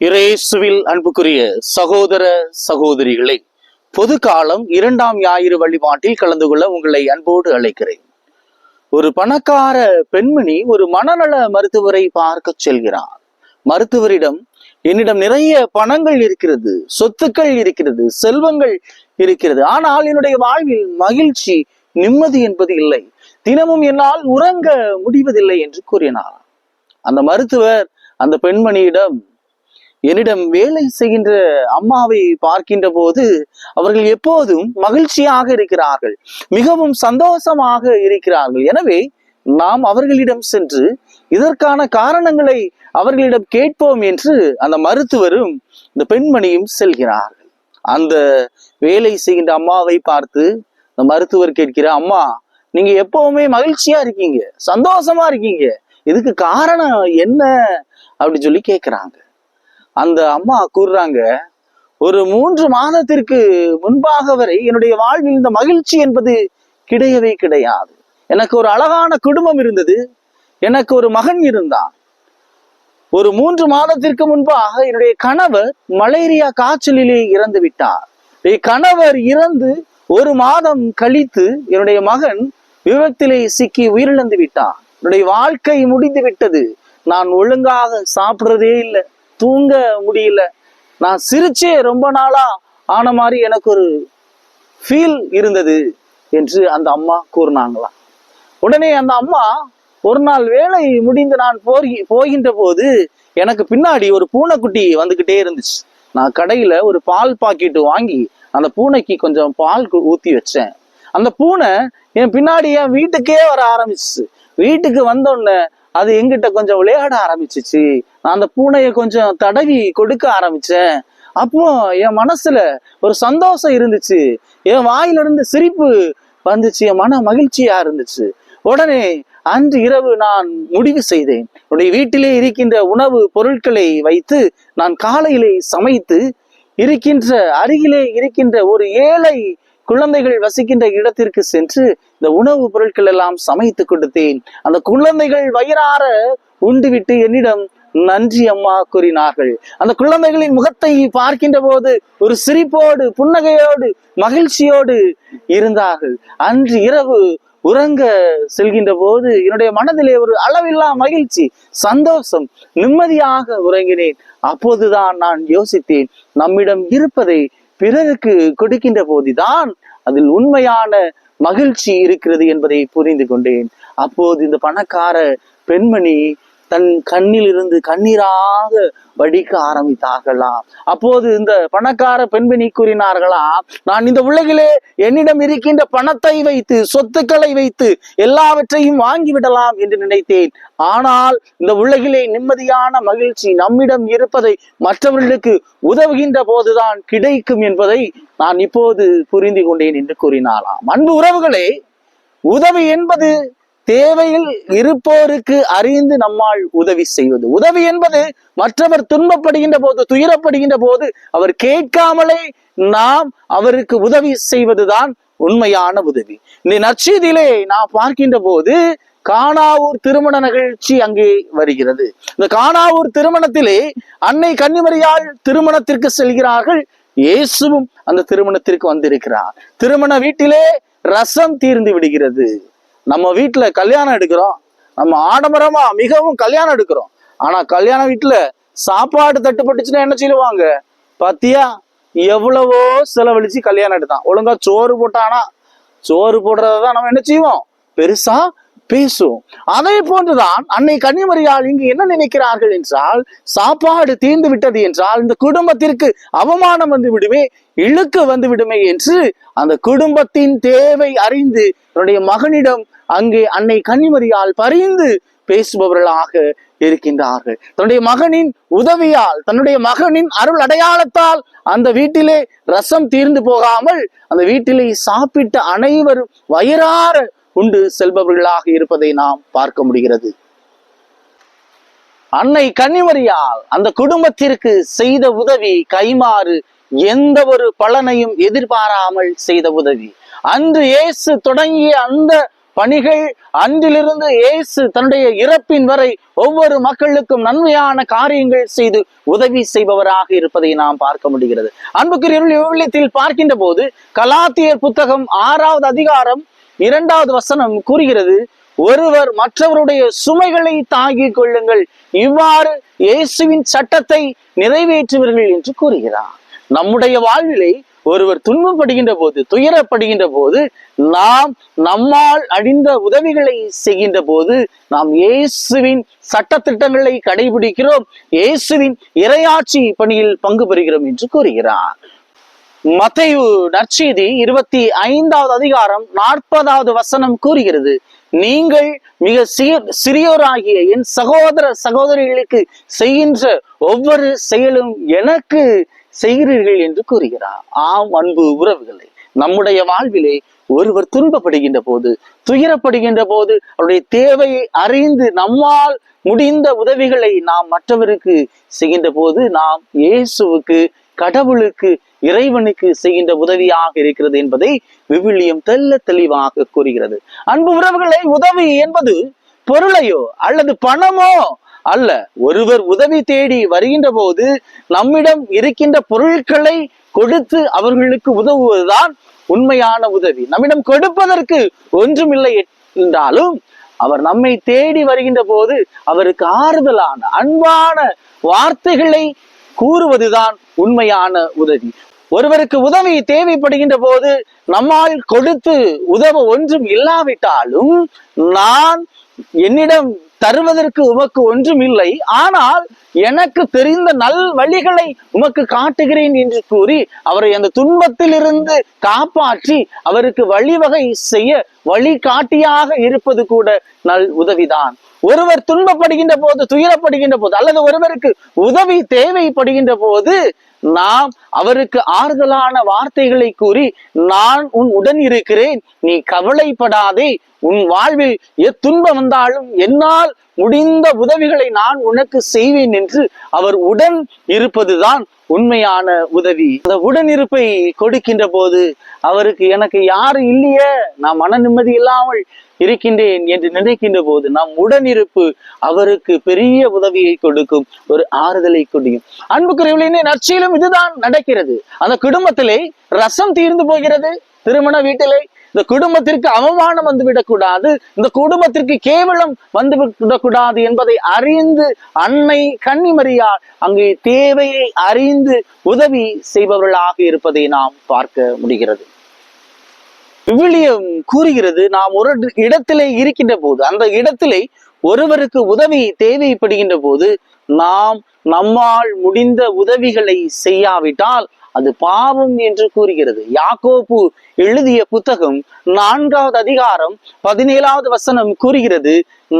இயேசுவில் அன்புக்குரிய சகோதர சகோதரிகளே பொது காலம் இரண்டாம் ஞாயிறு வழிபாட்டில் கலந்து கொள்ள உங்களை அன்போடு அழைக்கிறேன். ஒரு பணக்கார பெண்மணி ஒரு மனநல மருத்துவரை பார்க்க செல்கிறார். மருத்துவரிடம் என்னிடம் நிறைய பணங்கள் இருக்கிறது சொத்துக்கள் இருக்கிறது செல்வங்கள் இருக்கிறது ஆனால் என்னுடைய வாழ்வில் மகிழ்ச்சி நிம்மதி என்பது இல்லை. தினமும் என்னால் உறங்க முடிவதில்லை என்று கூறினார். அந்த மருத்துவர் அந்த பெண்மணியிடம் என்னிடம் வேலை செய்கின்ற அம்மாவை பார்க்கின்ற போது அவர்கள் எப்போதும் மகிழ்ச்சியாக இருக்கிறார்கள் மிகவும் சந்தோஷமாக இருக்கிறார்கள். எனவே நாம் அவர்களிடம் சென்று இதற்கான காரணங்களை அவர்களிடம் கேட்போம் என்று அந்த மருத்துவரும் இந்த பெண்மணியும் செல்கிறார்கள். அந்த வேலை செய்கின்ற அம்மாவை பார்த்து அந்த மருத்துவர் கேட்கிற அம்மா நீங்க எப்பவுமே மகிழ்ச்சியா இருக்கீங்க சந்தோஷமா இருக்கீங்க இதுக்கு காரணம் என்ன? அப்படின்னு சொல்லி கேட்கிறாங்க. அந்த அம்மா கூறுறாங்க ஒரு மூன்று மாதத்திற்கு முன்பாக வரை என்னுடைய வாழ்வில் இந்த மகிழ்ச்சி என்பது கிடையவே கிடையாது. எனக்கு ஒரு அழகான குடும்பம் இருந்தது. எனக்கு ஒரு மகன் இருந்தான். ஒரு மூன்று மாதத்திற்கு முன்பாக என்னுடைய கணவர் மலேரியா காய்ச்சலிலே இறந்து விட்டார். கணவர் இறந்து ஒரு மாதம் கழித்து என்னுடைய மகன் விபத்திலே சிக்கி உயிரிழந்து விட்டான் என்னுடைய வாழ்க்கை முடிந்து விட்டது. நான் ஒழுங்காக சாப்பிடுறதே இல்லை. தூங்க முடியல. நான் சிரிச்சே ரொம்ப நாளா ஆன மாதிரி எனக்கு ஒரு ஃபீல் இருந்தது என்று அந்த அம்மா கூறினாங்களாம். உடனே அந்த அம்மா ஒரு நாள் வேலை முடிந்து நான் போகி போகின்ற போது எனக்கு பின்னாடி ஒரு பூனைக்குட்டி வந்துகிட்டே இருந்துச்சு. நான் கடையில ஒரு பால் பாக்கெட்டு வாங்கி அந்த பூனைக்கு கொஞ்சம் பால் ஊத்தி வச்சேன். அந்த பூனை என் பின்னாடி என் வீட்டுக்கே வர ஆரம்பிச்சிச்சு. வீட்டுக்கு வந்தோடனே அது எங்கிட்ட கொஞ்சம் விளையாட ஆரம்பிச்சிச்சு. நான் அந்த பூனையை கொஞ்சம் தடவி கொடுக்க ஆரம்பிச்சேன். அப்போ என் மனசுல ஒரு சந்தோஷம் இருந்துச்சு. என் வாயிலிருந்து சிரிப்பு வந்துச்சு. என் மன மகிழ்ச்சியா இருந்துச்சு. உடனே அன்று இரவு நான் முடிவு செய்தேன். என்னுடைய வீட்டிலே இருக்கின்ற உணவு பொருட்களை வைத்து நான் காலையிலே சமைத்து இருக்கின்ற அருகிலே இருக்கின்ற ஒரு ஏழை குழந்தைகள் வசிக்கின்ற இடத்திற்கு சென்று இந்த உணவுப் பொருட்கள் எல்லாம் சமைத்து கொடுத்தேன். அந்த குழந்தைகள் வயிறார உண்டுவிட்டு என்னிடம் நன்றி அம்மா கூறினார்கள். அந்த குழந்தைகளின் முகத்தை பார்க்கின்ற போது ஒரு சிரிப்போடு புன்னகையோடு மகிழ்ச்சியோடு இருந்தார்கள். அன்று இரவு உறங்க செல்கின்ற போது என்னுடைய மனதிலே ஒரு அளவில்லா மகிழ்ச்சி சந்தோஷம் நிம்மதியாக உறங்கினேன். அப்போதுதான் நான் யோசித்தேன் நம்மிடம் இருப்பதை பிறருக்கு கொடுக்கின்ற போதுதான் அதில் உண்மையான மகிழ்ச்சி இருக்கிறது என்பதை புரிந்து கொண்டேன். அப்போது இந்த பணக்கார பெண்மணி தன் கண்ணில் இருந்து கண்ணீராக வடிக்க ஆரம்பித்தார்களாம் அப்போது இந்த பணக்கார பெண்மணி கூறினார்களாம் நான் இந்த உலகிலே என்னிடம் இருக்கின்ற பணத்தை வைத்து சொத்துக்களை வைத்து எல்லாவற்றையும் வாங்கி விடலாம் என்று நினைத்தேன். ஆனால் இந்த உலகிலே நிம்மதியான மகிழ்ச்சி நம்மிடம் இருப்பதை மற்றவர்களுக்கு உதவுகின்ற போதுதான் கிடைக்கும் என்பதை நான் இப்போது புரிந்து கொண்டேன் என்று கூறினாராம் அன்பு உறவுகளே உதவி என்பது தேவையில் இருப்போருக்கு அறிந்து நம்மால் உதவி செய்வது. உதவி என்பது மற்றவர் துன்பப்படுகின்ற போது துயரப்படுகின்ற போது அவர் கேட்காமலே நாம் அவருக்கு உதவி செய்வதுதான் உண்மையான உதவி. இந்த நற்செய்தியிலே நான் பார்க்கின்ற போது காணாவூர் திருமண நிகழ்ச்சி அங்கே வருகிறது. இந்த காணாவூர் திருமணத்திலே அன்னை கன்னிமரியால் திருமணத்திற்கு செல்கிறார்கள். இயேசுவும் அந்த திருமணத்திற்கு வந்திருக்கிறார். திருமண வீட்டிலே ரசம் தீர்ந்து விடுகிறது. நம்ம வீட்டுல கல்யாணம் எடுக்கிறோம். நம்ம ஆடம்பரமா மிகவும் கல்யாணம் எடுக்கிறோம். ஆனா கல்யாண வீட்டுல சாப்பாடு தட்டுப்பட்டுச்சுன்னா என்ன செய்வாங்க? பாத்தியா? எவ்வளவோ செலவழிச்சு கல்யாணம் எடுத்தான். ஒழுங்கா சோறு போட்டானா? சோறு போடுறதான் நம்ம என்ன செய்வோம்? பெருசா பேசும் அதே போன்றுதான் அன்னை கன்னிமரியால் இங்கு என்ன நினைக்கிறார்கள் என்றால் சாப்பாடு தீர்ந்து விட்டது என்றால் இந்த குடும்பத்திற்கு அவமானம் வந்து விடுமே இழுக்கு வந்து விடுமே என்று அந்த குடும்பத்தின் தேவை அறிந்து தன்னுடைய மகனிடம் அங்கே அன்னை கன்னிமரியால் பரிந்து பேசுபவர்களாக இருக்கின்றார்கள். தன்னுடைய மகனின் உதவியால் தன்னுடைய மகனின் அருள் அடையாளத்தால் அந்த வீட்டிலே ரசம் தீர்ந்து போகாமல் அந்த வீட்டிலே சாப்பிட்ட அனைவரும் வயிறார உண்டு செல்பவர்களாக இருப்பதை நாம் பார்க்க முடிகிறது. அன்னை கன்னிமரியால் அந்த குடும்பத்திற்கு செய்த உதவி கைமாறு எந்த ஒரு பலனையும் எதிர்பாராமல் செய்த உதவி. அன்று இயேசு தொடங்கிய அந்த பணிகள் அன்றிலிருந்து இயேசு தன்னுடைய இறப்பின் வரை ஒவ்வொரு மக்களுக்கும் நன்மையான காரியங்கள் செய்து உதவி செய்பவராக இருப்பதை நாம் பார்க்க முடிகிறது. அன்புக்குரிய விவிலியத்தில் பார்க்கின்ற போது கலாத்தியர் புத்தகம் ஆறாவது அதிகாரம் இரண்டாவது வசனம் கூறுகிறது ஒருவர் மற்றவருடைய சுமைகளை தாங்கிக் கொள்ளுங்கள் இவ்வாறு இயேசுவின் சட்டத்தை நிறைவேற்றுவீர்கள் என்று கூறுகிறார். நம்முடைய வாழ்விலை ஒருவர் துன்பப்படுகின்ற போது துயரப்படுகின்ற போது நாம் நம்மால் அழிந்த உதவிகளை செய்கின்ற போது நாம் இயேசுவின் சட்டத்திட்டங்களை கடைபிடிக்கிறோம் இயேசுவின் இரையாட்சி பணியில் பங்கு பெறுகிறோம் என்று கூறுகிறார். மத்தையு நற்செய்தி இருபத்தி ஐந்தாவது அதிகாரம் நாற்பதாவது வசனம் கூறுகிறது. நீங்கள் மிக சிறியோராகிய என் சகோதர சகோதரிகளுக்கு செய்கின்ற ஒவ்வொரு செயலும் எனக்கு செய்கிறீர்கள் என்று கூறுகிறார். ஆம் அன்பு உறவுகளை நம்முடைய வாழ்விலே ஒருவர் துன்பப்படுகின்ற போது துயரப்படுகின்ற போது அவருடைய தேவையை அறிந்து நம்மால் முடிந்த உதவிகளை நாம் மற்றவருக்கு செய்கின்ற போது நாம் இயேசுவுக்கு கடவுளுக்கு இறைவனுக்கு செய்கின்ற உதவியாக இருக்கிறது என்பதை விவிலியம் தெல்ல தெளிவாக கூறுகிறது. அன்பு உறவுகளை உதவி என்பது பொருளையோ அல்லது பணமோ அல்ல. ஒருவர் உதவி தேடி வருகின்ற போது நம்மிடம் இருக்கின்ற பொருட்களை கொடுத்து அவர்களுக்கு உதவுவதுதான் உண்மையான உதவி. நம்மிடம் கொடுப்பதற்கு ஒன்றுமில்லை என்றாலும் அவர் நம்மை தேடி வருகின்ற போது அவருக்கு ஆறுதலான அன்பான வார்த்தைகளை கூறுவதுதான் உண்மையான உதவி. ஒருவருக்கு உதவி தேவைப்படுகின்ற போது நம்மால் கொடுத்து உதவ ஒன்றும் இல்லாவிட்டாலும் நான் என்னிடம் தருவதற்கு உமக்கு ஒன்றும் இல்லை. ஆனால் எனக்கு தெரிந்த நல் வழிகளை உமக்கு காட்டுகிறேன் என்று கூறி அவரை அந்த துன்பத்திலிருந்து காப்பாற்றி அவருக்கு வழிவகை செய்ய வழிகாட்டியாக இருப்பது கூட நல் உதவிதான். ஒருவர் துன்பப்படுகின்ற போது துயரப்படுகின்ற போது அல்லது ஒருவருக்கு உதவி தேவைப்படுகின்ற போது நாம் அவருக்கு ஆறுதலான வார்த்தைகளை கூறி நான் உன் உடன் இருக்கிறேன். நீ கவலைப்படாதே. உன் வாழ்வில் எத்துன்பம் வந்தாலும் என்னால் முடிந்த உதவிகளை நான் உனக்கு செய்வேன் என்று அவர் உடன் இருப்பதுதான் உண்மையான உதவி. அந்த உடன் இருப்பை கொடுக்கின்ற போது அவருக்கு எனக்கு யாரும் இல்லையே. நான் மன நிம்மதி இல்லாமல் இருக்கின்றேன் என்று நினைக்கின்ற போது நம் உடனிருப்பு அவருக்கு பெரிய உதவியை கொடுக்கும். ஒரு ஆறுதலை கொடுக்கும். அன்புக்குரியவர்களே நற்செயலும் இதுதான் நடக்கிறது. அந்த குடும்பத்திலே ரசம் தீர்ந்து போகிறது. திருமண வீட்டிலே இந்த குடும்பத்திற்கு அவமானம் வந்து விடக்கூடாது இந்த குடும்பத்திற்கு கேவலம் வந்து விடக்கூடாது என்பதை அறிந்து அன்னை கன்னிமரியால் அங்கே தேவையை அறிந்து உதவி செய்பவர்களாக இருப்பதை நாம் பார்க்க முடிகிறது. விவிலியம் கூறுகிறது நாம் ஒரு இடத்திலே இருக்கின்ற போது அந்த இடத்திலே ஒருவருக்கு உதவி தேவைப்படுகின்ற போது நாம் நம்மால் முடிந்த உதவிகளை செய்யாவிட்டால் அது பாவம் என்று கூறுகிறது. யாக்கோப்பு எழுதிய புத்தகம் நான்காவது அதிகாரம் பதினேழாவது வசனம் கூறுகிறது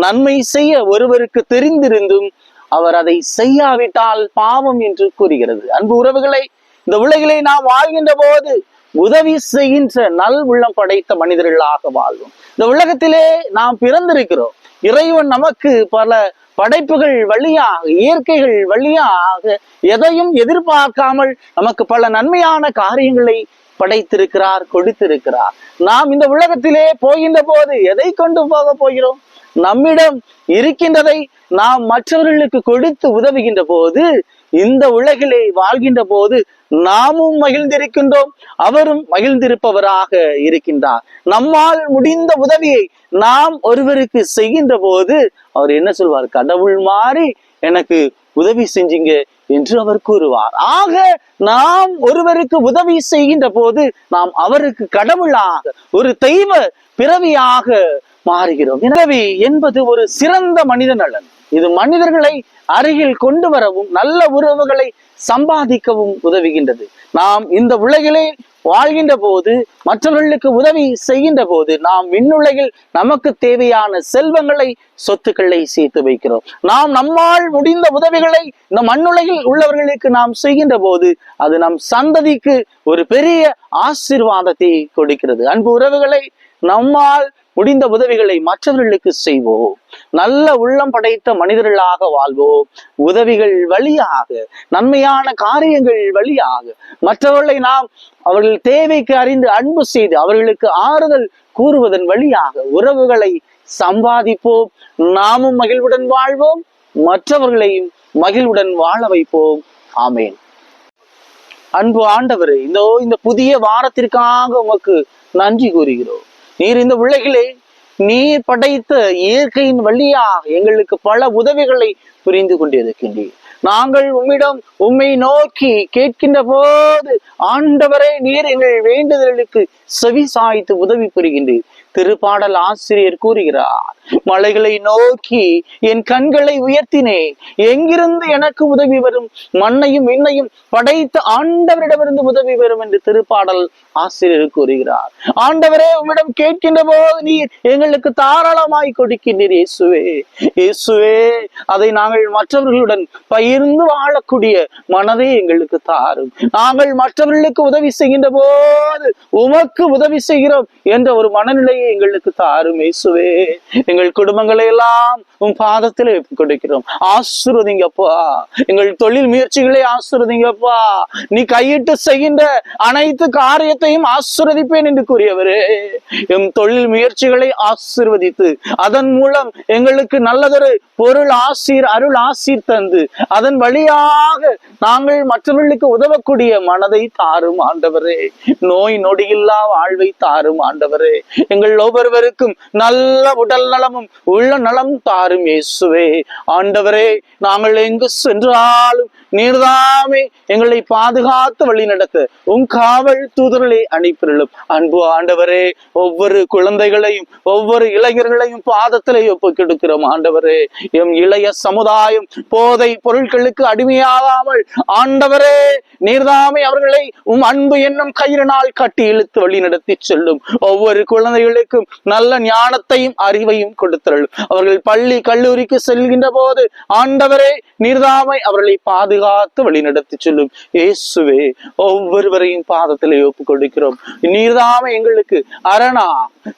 நன்மை செய்ய ஒருவருக்கு தெரிந்திருந்தும் அவர் அதை செய்யாவிட்டால் பாவம் என்று கூறுகிறது. அன்பு உறவுகளை இந்த உலகிலே நாம் வாழ்கின்ற போது உதவி செய்கின்ற நல் உள்ளம் படைத்த மனிதர்களாக வாழ்வோம். இந்த உலகத்திலே நாம் பிறந்திருக்கிறோம். இறைவன் நமக்கு பல படைப்புகள் வழியாக இயற்கைகள் வழியாக எதையும் எதிர்பார்க்காமல் நமக்கு பல நன்மையான காரியங்களை படைத்திருக்கிறார் கொடுத்திருக்கிறார். நாம் இந்த உலகத்திலே போகின்ற போது எதை கொண்டு போக போகிறோம்? நம்மிடம் இருக்கின்றதை நாம் மற்றவர்களுக்கு கொடுத்து உதவுகின்ற போது இந்த உலகிலே வாழ்கின்ற போது நாமும் மகிழ்ந்திருக்கின்றோம் அவரும் மகிழ்ந்திருப்பவராக இருக்கின்றார். நம்மால் முடிந்த உதவியை நாம் ஒருவருக்கு செய்கின்ற போது அவர் என்ன சொல்வார்? கடவுள் மாறி எனக்கு உதவி செஞ்சீங்க என்று அவர் கூறுவார். ஆக நாம் ஒருவருக்கு உதவி செய்கின்ற போது நாம் அவருக்கு கடவுளாக ஒரு தெய்வ பிறவியாக மாறுகிறோம். எனவே என்பது ஒரு சிறந்த மனித நலன். இது மனிதர்களை அருகில் கொண்டு வரவும் நல்ல உறவுகளை சம்பாதிக்கவும் உதவுகின்றது. நாம் இந்த உலகிலே வாழ்கின்ற போது மற்றவர்களுக்கு உதவி செய்கின்ற போது நாம் விண்ணுலகில் நமக்கு தேவையான செல்வங்களை சொத்துக்களை சேர்த்து வைக்கிறோம். நாம் நம்மால் முடிந்த உதவிகளை இந்த மண்ணுலகில் உள்ளவர்களுக்கு நாம் செய்கின்ற போது அது நம் சந்ததிக்கு ஒரு பெரிய ஆசீர்வாதத்தை கொடுக்கிறது. அன்பு உறவுகளை நம்மால் முடிந்த உதவிகளை மற்றவர்களுக்கு செய்வோம். நல்ல உள்ளம் படைத்த மனிதர்களாக வாழ்வோம். உதவிகள் வழியாக நன்மையான காரியங்கள் வழியாக. மற்றவர்களை நாம் அவர்கள் தேவைக்கு அறிந்து அன்பு செய்து அவர்களுக்கு ஆறுதல் கூறுவதன் வழியாக உறவுகளை சம்பாதிப்போம். நாமும் மகிழ்வுடன் வாழ்வோம். மற்றவர்களையும் மகிழ்வுடன் வாழ வைப்போம். ஆமேன். அன்பு ஆண்டவர் இந்த இந்த புதிய வாரத்திற்காக உமக்கு நன்றி கூறுகிறோம். நீர் இந்த உலகிலே நீர் படைத்த இயற்கையின் வழியாக எங்களுக்கு பல உதவிகளை புரிந்து கொண்டிருக்கின்றீர். நாங்கள் உம்மிடம் உம்மை நோக்கி கேட்கின்ற போது ஆண்டவரே நீர் எங்கள் வேண்டுதலுக்கு செவி சாய்த்து உதவி புரிகின்றீர். திருப்பாடல் ஆசிரியர் கூறுகிறார் மலைகளை நோக்கி என் கண்களை உயர்த்தினேன் எங்கிருந்து எனக்கு உதவி வரும்? மண்ணையும் விண்ணையும் படைத்த ஆண்டவரிடமிருந்து உதவி வரும் என்று திருப்பாடல் ஆசிரியர் கூறுகிறார். ஆண்டவரே உம்மிடம் கேட்கின்ற போது நீர் எங்களுக்கு தாராளமாய் கொடுக்கின்றீர் இயேசுவே. இயேசுவே அதை நாங்கள் மற்றவர்களுடன் பகிர்ந்து வாழக்கூடிய மனதை எங்களுக்கு தாரும். நாங்கள் மற்றவர்களுக்கு உதவி செய்கின்ற போது உமக்கு உதவி செய்கிறோம் என்ற ஒரு மனநிலையை எங்களுக்கு தாரும் இயேசுவே. எங்கள் குடும்பங்களை எல்லாம் உன் பாதத்தில் கொடுக்கிறோம் ஆசிர்வதிங்கப்பா. எங்கள் தொழில் முயற்சிகளை ஆசிர்வதிங்கப்பா. நீ கையிட்டு செய்கின்ற அனைத்து காரியத்தையும் ஆசிர்வதிப்பேன் என்று கூறியவரே. எம் தொழில் முயற்சிகளை ஆசிர்வதித்து அதன் மூலம் எங்களுக்கு நல்லதொரு பொருள் ஆசீர் அருள் ஆசீர் தந்து அதன் வழியாக நாங்கள் மற்றவர்களுக்கு உதவக்கூடிய மனதை தாரும் ஆண்டவரே. நோய் நொடியில்லா வாழ்வை தாரும் ஆண்டவரே. எங்கள் ஒவ்வொருவருக்கும் நல்ல உடல் நலமும் உள்ள நலம் தாரும் இயேசுவே. ஆண்டவரே நாங்கள் எங்கு சென்றாலும் நீர்தாமே எங்களை பாதுகாத்து வழி நடத்து. உன் காவல் தூதர்களை அனுப்பிருளும். அன்பு ஆண்டவரே ஒவ்வொரு குழந்தைகளையும் ஒவ்வொரு இளைஞர்களையும் பாதத்திலே ஒப்புக்கெடுக்கிறோம் ஆண்டவரே. எம் இளைய சமுதாயம் போதை பொருட்களுக்கு அடிமையாகாமல் ஆண்டவரே நீர்தாமே அவர்களை உம் அன்பு என்னும் கயிறினால் கட்டி இழுத்து வழி நடத்தி செல்லும். ஒவ்வொரு குழந்தைகளுக்கும் நல்ல ஞானத்தையும் அறிவையும் கொடுத்தருளும். அவர்கள் பள்ளி கல்லூரிக்கு செல்கின்ற போது ஆண்டவரே நீர்தாமை அவர்களை பாதுகாத்து வழி நடத்தி செல்லும் இயேசுவே ஒவ்வொருவரையும் பாதத்திலே ஒப்புக் கொடுக்கிறோம் நீர்தாமை எங்களுக்கு அரணா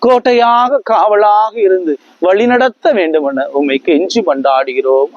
கோட்டையாக காவலாக இருந்து வழிநடத்த வேண்டும் என உண்மைக்கு கெஞ்சி கொண்டாடுகிறோம்